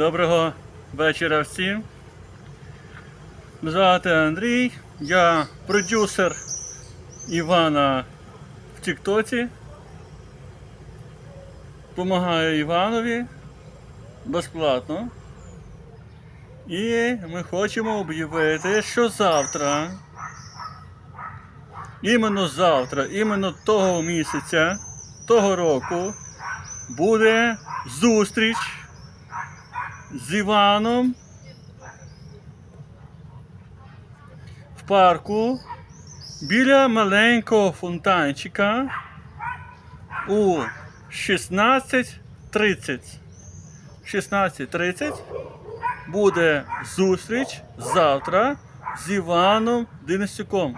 Доброго вечора всім. Звати Андрій, я продюсер Івана в Тіктоці. Помагаю Іванові безплатно. І ми хочемо об'явити, що завтра, іменно завтра, іменно того місяця, того року, буде зустріч з Іваном в парку біля маленького фонтанчика у 16.30. 16.30 буде зустріч завтра з Іваном Денисюком.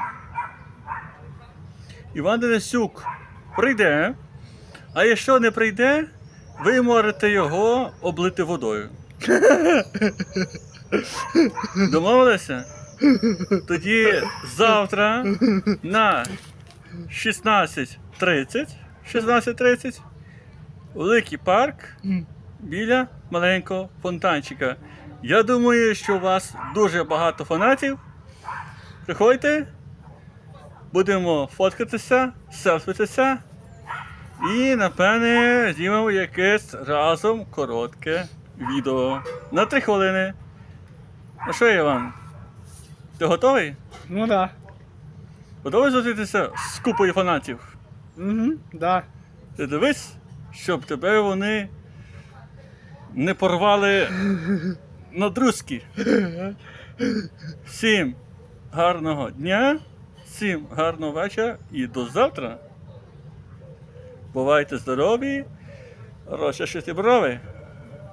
Іван Денисюк прийде, а якщо не прийде, ви можете його облити водою. Домовилися? Тоді завтра на 16.30 16.30 великий парк біля маленького фонтанчика. Я думаю, що у вас дуже багато фанатів. Приходьте, будемо фоткатися, селфитися і, напевне, знімемо якесь разом коротке відео на 3 хвилини. Ну що, Іван? Ти готовий? Ну да. Готовий зустрітися з купою фанатів? Угу, да. Ти дивись, щоб тебе вони не порвали на друзки. Всім гарного дня, всім гарного вечора і до завтра. Бувайте здорові, розчашити брови.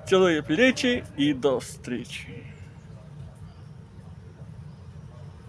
Цілую плечі і до зустрічі.